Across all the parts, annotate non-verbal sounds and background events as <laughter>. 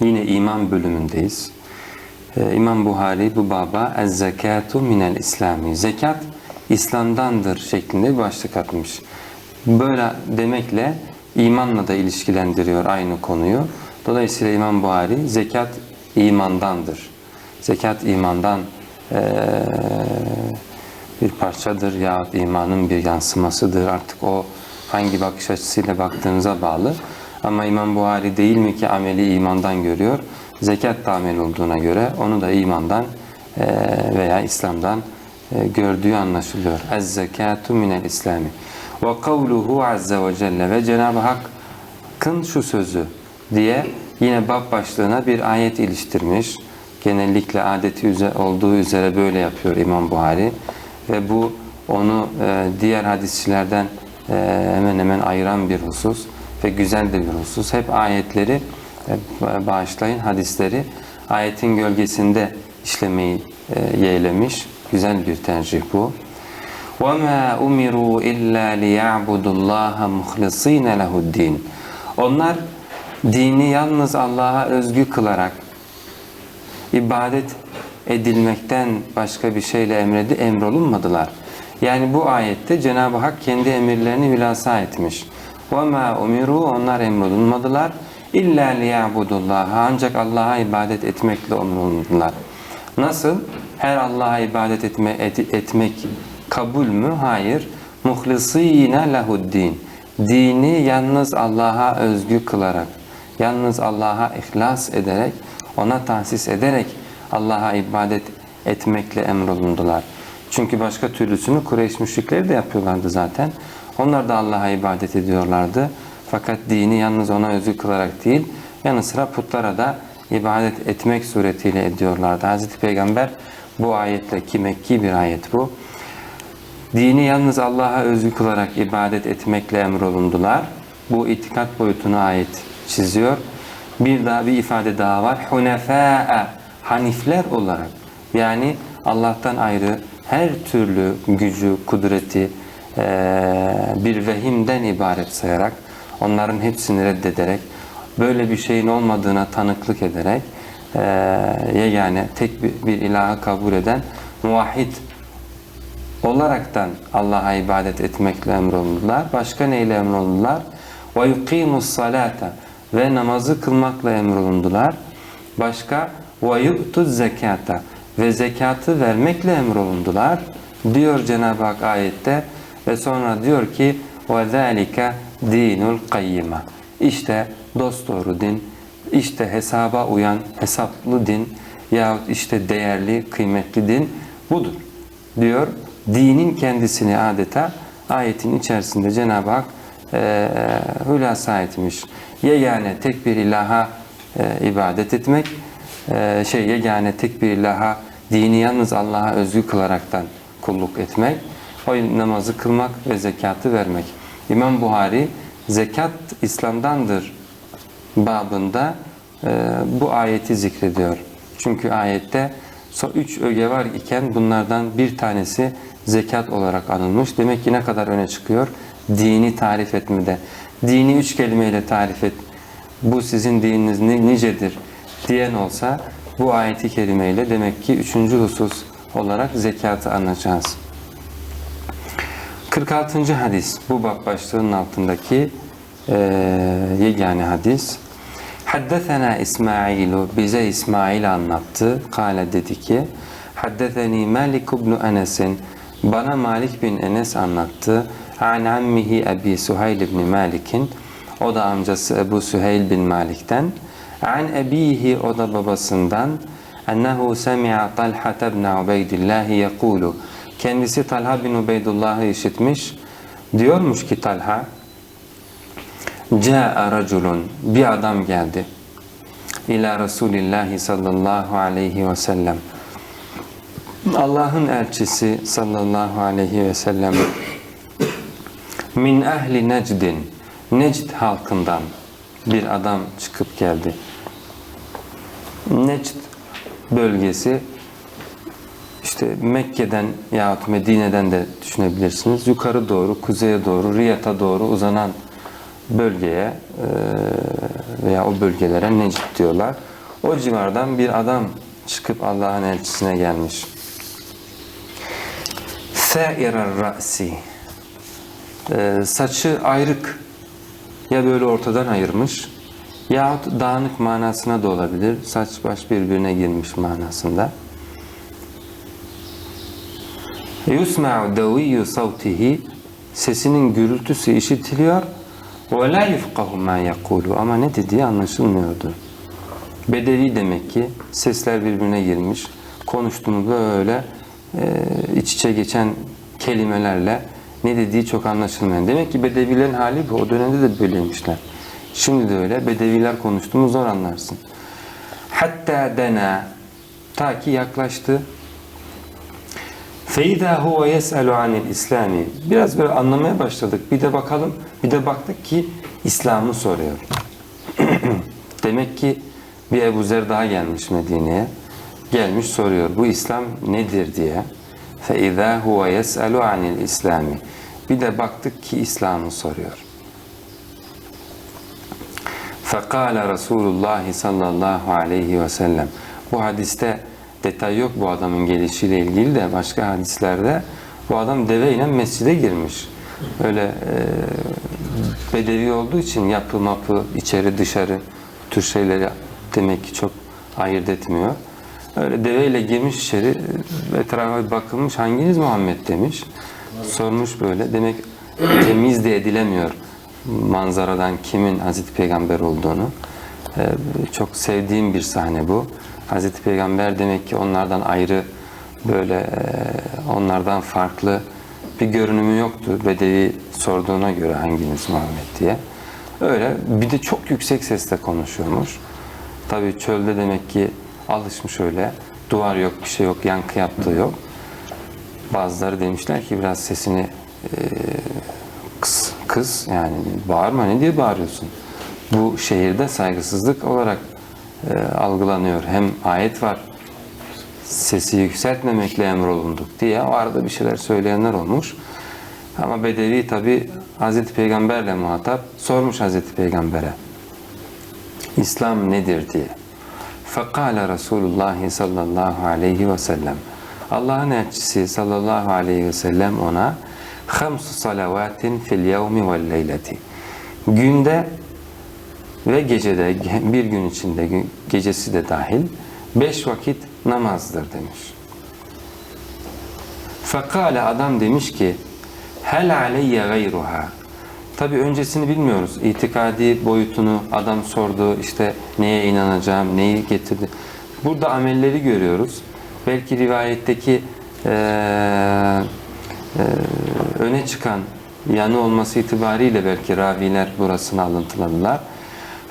Yine iman bölümündeyiz. Ee, İmam Buhari bu baba ez zekatu minel islami. Zekat İslam'dandır şeklinde bir başlık atmış. Böyle demekle imanla da ilişkilendiriyor aynı konuyu. Dolayısıyla İmam Buhari zekat imandandır. Zekat imandan eee, bir parçadır ya imanın bir yansımasıdır. Artık o hangi bakış açısıyla baktığınıza bağlı. Ama İmam Buhari değil mi ki ameli imandan görüyor? Zekat da amel olduğuna göre onu da imandan eee, veya İslam'dan eee, gördüğü anlaşılıyor. Ez zekatu minel İslami. Ve kavluhu azze ve celle ve Cenab-ı Hakk'ın şu sözü diye yine bab başlığına bir ayet iliştirmiş. Genellikle adeti olduğu üzere böyle yapıyor İmam Buhari ve bu onu e, diğer hadisçilerden e, hemen hemen ayıran bir husus ve güzel de bir husus. Hep ayetleri e, bağışlayın hadisleri ayetin gölgesinde işlemeyi e, yeğlemiş. Güzel bir tercih bu. وَمَا اُمِرُوا اِلَّا لِيَعْبُدُوا اللّٰهَ مُخْلِص۪ينَ لَهُ الدِّينَ Onlar dini yalnız Allah'a özgü kılarak ibadet edilmekten başka bir şeyle emredi, emrolunmadılar. Yani bu ayette Cenab-ı Hak kendi emirlerini hülasa etmiş. وَمَا umiru Onlar emrolunmadılar. İlla liya'budullaha ancak Allah'a ibadet etmekle emrolundular. Nasıl? Her Allah'a ibadet etme, et- etmek kabul mü? Hayır. Muhlisîne lehuddin. Dini yalnız Allah'a özgü kılarak, yalnız Allah'a ihlas ederek, ona tahsis ederek Allah'a ibadet etmekle emrolundular. Çünkü başka türlüsünü Kureyş müşrikleri de yapıyorlardı zaten. Onlar da Allah'a ibadet ediyorlardı. Fakat dini yalnız ona özgü kılarak değil, yanı sıra putlara da ibadet etmek suretiyle ediyorlardı. Hazreti Peygamber bu ayetle ki Mekki bir ayet bu. Dini yalnız Allah'a özgü kılarak ibadet etmekle emrolundular. Bu itikat boyutuna ait çiziyor. Bir daha bir ifade daha var. Hunefâ'e hanifler olarak yani Allah'tan ayrı her türlü gücü, kudreti bir vehimden ibaret sayarak onların hepsini reddederek böyle bir şeyin olmadığına tanıklık ederek eee yegane tek bir, ilahı kabul eden muvahhid olaraktan Allah'a ibadet etmekle emrolundular. Başka neyle emrolundular? Yuqimus salata ve namazı kılmakla emrolundular. Başka yu'tuz zekata ve zekatı vermekle emrolundular. Diyor Cenab-ı Hak ayette ve sonra diyor ki zalika dinul kayyima. İşte dosdoğru din, işte hesaba uyan hesaplı din yahut işte değerli, kıymetli din budur diyor. Dinin kendisini adeta ayetin içerisinde Cenab-ı Hak e, hülasa etmiş. Yegane tek bir ilaha e, ibadet etmek, e, şey yegane tek bir ilaha dini yalnız Allah'a özgü kılaraktan kulluk etmek, o namazı kılmak ve zekatı vermek. İmam Buhari zekat İslam'dandır babında e, bu ayeti zikrediyor. Çünkü ayette so üç öge var iken bunlardan bir tanesi zekat olarak anılmış. Demek ki ne kadar öne çıkıyor? Dini tarif etmede. Dini üç kelimeyle tarif et. Bu sizin dininiz ni- nicedir diyen olsa bu ayeti kelimeyle demek ki üçüncü husus olarak zekatı anlayacağız. 46. hadis bu bab başlığının altındaki e, yegane hadis. Haddesena İsmailu bize İsmail anlattı. Kale dedi ki Haddeseni Malik ibn Enes'in bana Malik bin Enes anlattı. An ammihi Ebi Suheyl ibn Malik'in o da amcası Ebu Süheyl bin Malik'ten. An ebihi o da babasından ennehu semi'a Talha ibn Ubeydillah yekulu kendisi Talha bin Ubeydullah'ı işitmiş. Diyormuş ki Talha Câ'a raculun bir adam geldi. İlâ Resulillahi sallallahu aleyhi ve sellem. Allah'ın elçisi sallallahu aleyhi ve sellem min ehli Necdin Necd halkından bir adam çıkıp geldi. Necd bölgesi işte Mekke'den yahut Medine'den de düşünebilirsiniz. Yukarı doğru, kuzeye doğru, Riyad'a doğru uzanan bölgeye veya o bölgelere Necd diyorlar. O civardan bir adam çıkıp Allah'ın elçisine gelmiş. Sairer ra'si saçı ayrık ya böyle ortadan ayırmış yahut dağınık manasına da olabilir. Saç baş birbirine girmiş manasında. Yusma'u daviyyu savtihi sesinin gürültüsü işitiliyor ve la yufqahu ma yekulu ama ne dediği anlaşılmıyordu. Bedevi demek ki sesler birbirine girmiş. Konuştuğunu böyle e, iç içe geçen kelimelerle ne dediği çok anlaşılmayan. Demek ki Bedevilerin hali bu. O dönemde de böyleymişler. Şimdi de öyle. Bedeviler konuştuğunu zor anlarsın. Hatta dena ta ki yaklaştı. Feyda huve yes'elu anil İslami. Biraz böyle anlamaya başladık. Bir de bakalım. Bir de baktık ki İslam'ı soruyor. <clears throat> Demek ki bir Ebu Zer daha gelmiş Medine'ye. Gelmiş soruyor. Bu İslam nedir diye. فَاِذَا هُوَ يَسْأَلُ عَنِ الْاِسْلَامِ Bir de baktık ki İslam'ı soruyor. فَقَالَ Resulullah sallallahu aleyhi ve sellem Bu hadiste detay yok bu adamın gelişiyle ilgili de başka hadislerde bu adam deveyle mescide girmiş. Öyle e, bedevi olduğu için yapı mapı içeri dışarı tür şeyleri demek ki çok ayırt etmiyor. Öyle deveyle girmiş içeri etrafa bir bakılmış hanginiz Muhammed demiş. Sormuş böyle. Demek temiz de edilemiyor manzaradan kimin Hazreti Peygamber olduğunu. Ee, çok sevdiğim bir sahne bu. Hazreti Peygamber demek ki onlardan ayrı böyle e, onlardan farklı bir görünümü yoktu. Bedevi sorduğuna göre hanginiz Muhammed diye. Öyle bir de çok yüksek sesle konuşuyormuş. Tabii çölde demek ki alışmış öyle. Duvar yok, bir şey yok, yankı yaptığı yok. Bazıları demişler ki biraz sesini e, kıs, kız yani bağırma ne diye bağırıyorsun? Bu şehirde saygısızlık olarak e, algılanıyor. Hem ayet var sesi yükseltmemekle emrolunduk diye o arada bir şeyler söyleyenler olmuş. Ama Bedevi tabi Hazreti Peygamberle muhatap sormuş Hazreti Peygamber'e İslam nedir diye. Fekale Resulullah sallallahu aleyhi ve sellem Allah'ın elçisi sallallahu aleyhi ve sellem ona hamsu salavatin fil yevmi vel leyleti günde ve gecede bir gün içinde gecesi de dahil beş vakit namazdır demiş. Fekale adam demiş ki hel aleyye gayruha Tabi öncesini bilmiyoruz. İtikadi boyutunu adam sordu. işte neye inanacağım, neyi getirdi. Burada amelleri görüyoruz. Belki rivayetteki e, e, öne çıkan yanı olması itibariyle belki raviler burasını alıntıladılar.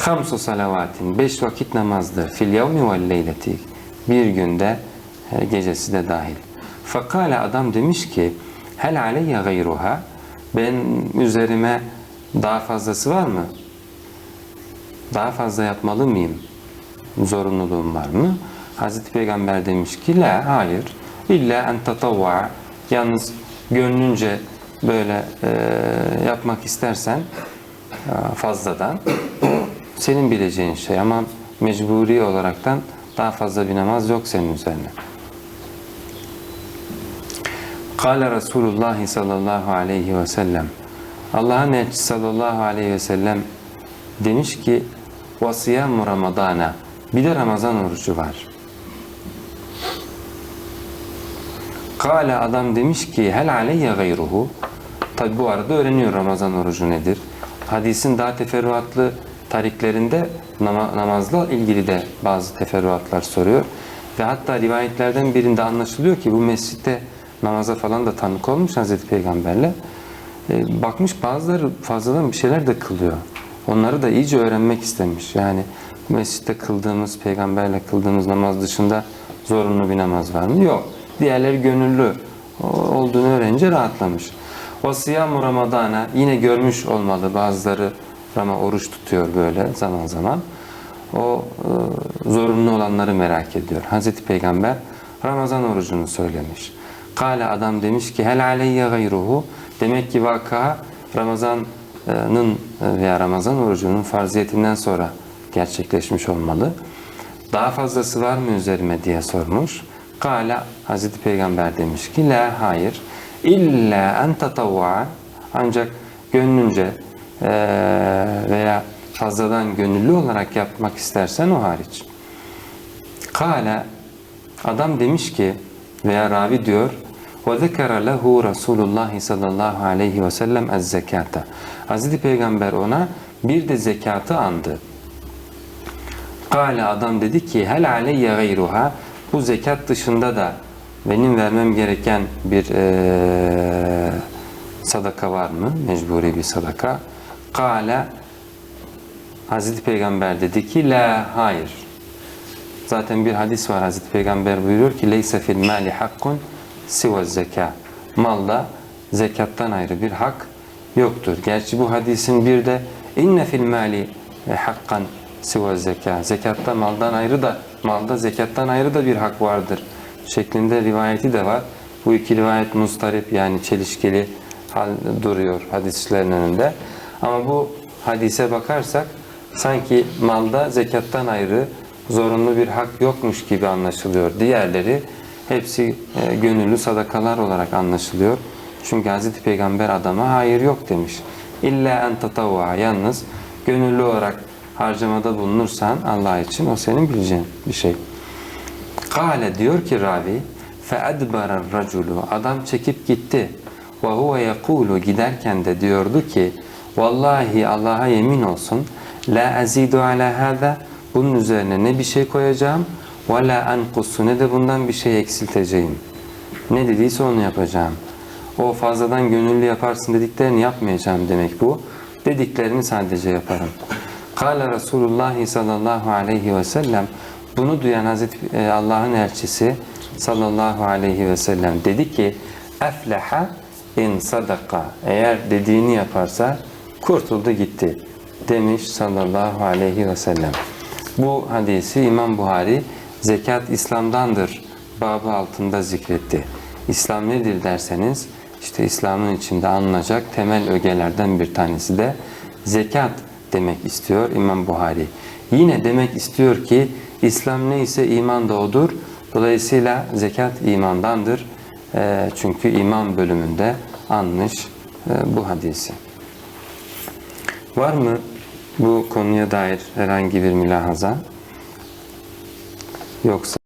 Hamsu salavatin, beş vakit namazdır. Fil yevmi vel leyleti. Bir günde e, gecesi de dahil. Fakale adam demiş ki hel aleyye gayruha ben üzerime daha fazlası var mı? Daha fazla yapmalı mıyım? Zorunluluğum var mı? Hazreti Peygamber demiş ki la hayır. İlla en tatavva yalnız gönlünce böyle e, yapmak istersen e, fazladan senin bileceğin şey ama mecburi olaraktan daha fazla bir namaz yok senin üzerine. Kale Resulullah sallallahu aleyhi ve sellem Allah'ın elçisi sallallahu aleyhi ve sellem demiş ki vasiyam ramadana bir de Ramazan orucu var. Kale adam demiş ki hel aleyye gayruhu tabi bu arada öğreniyor Ramazan orucu nedir. Hadisin daha teferruatlı tariklerinde namazla ilgili de bazı teferruatlar soruyor. Ve hatta rivayetlerden birinde anlaşılıyor ki bu mescitte namaza falan da tanık olmuş Hazreti Peygamberle. E, bakmış bazıları fazladan bir şeyler de kılıyor. Onları da iyice öğrenmek istemiş. Yani mescitte kıldığımız, peygamberle kıldığımız namaz dışında zorunlu bir namaz var mı? Yok. Diğerleri gönüllü olduğunu öğrenince rahatlamış. O siyamu Ramazana yine görmüş olmalı bazıları ama oruç tutuyor böyle zaman zaman. O e, zorunlu olanları merak ediyor. Hazreti Peygamber Ramazan orucunu söylemiş. Kale adam demiş ki hel aleyye gayruhu Demek ki vaka Ramazan Ramazan'ın veya Ramazan orucunun farziyetinden sonra gerçekleşmiş olmalı. Daha fazlası var mı üzerime diye sormuş. Kala Hazreti Peygamber demiş ki la hayır illa en tatavva ancak gönlünce veya fazladan gönüllü olarak yapmak istersen o hariç. Kale adam demiş ki veya ravi diyor ve zekara lehu Resulullah sallallahu aleyhi ve sellem zekata. Hazreti Peygamber ona bir de zekatı andı. Kale adam dedi ki hel aleyye gayruha bu zekat dışında da benim vermem gereken bir eee, sadaka var mı? Mecburi bir sadaka. Kale Hazreti Peygamber dedi ki la hayır. Zaten bir hadis var Hazreti Peygamber buyuruyor ki leyse fil mali hakkun siva zeka. Malda zekattan ayrı bir hak yoktur. Gerçi bu hadisin bir de inne fil mali hakkan siva zeka. Zekatta maldan ayrı da malda zekattan ayrı da bir hak vardır şeklinde rivayeti de var. Bu iki rivayet mustarip yani çelişkili hal duruyor hadislerin önünde. Ama bu hadise bakarsak sanki malda zekattan ayrı zorunlu bir hak yokmuş gibi anlaşılıyor. Diğerleri hepsi e, gönüllü sadakalar olarak anlaşılıyor. Çünkü Hz. Peygamber adama hayır yok demiş. İlla en tatavva yalnız gönüllü olarak harcamada bulunursan Allah için o senin bileceğin bir şey. Kale diyor ki ravi feedbara raculu adam çekip gitti ve huve yekulu giderken de diyordu ki vallahi Allah'a yemin olsun la azidu ala hada bunun üzerine ne bir şey koyacağım ve la enkusu ne de bundan bir şey eksilteceğim. Ne dediyse onu yapacağım. O fazladan gönüllü yaparsın dediklerini yapmayacağım demek bu. Dediklerini sadece yaparım. Kale Resulullah sallallahu aleyhi ve sellem bunu duyan Hazreti e, Allah'ın elçisi sallallahu aleyhi ve sellem dedi ki efleha in sadaka eğer dediğini yaparsa kurtuldu gitti demiş sallallahu aleyhi ve sellem. Bu hadisi İmam Buhari zekat İslam'dandır babı altında zikretti. İslam nedir derseniz işte İslam'ın içinde anılacak temel ögelerden bir tanesi de zekat demek istiyor İmam Buhari. Yine demek istiyor ki İslam neyse iman da odur. Dolayısıyla zekat imandandır. Çünkü iman bölümünde anmış bu hadisi. Var mı bu konuya dair herhangi bir mülahaza? Yoksa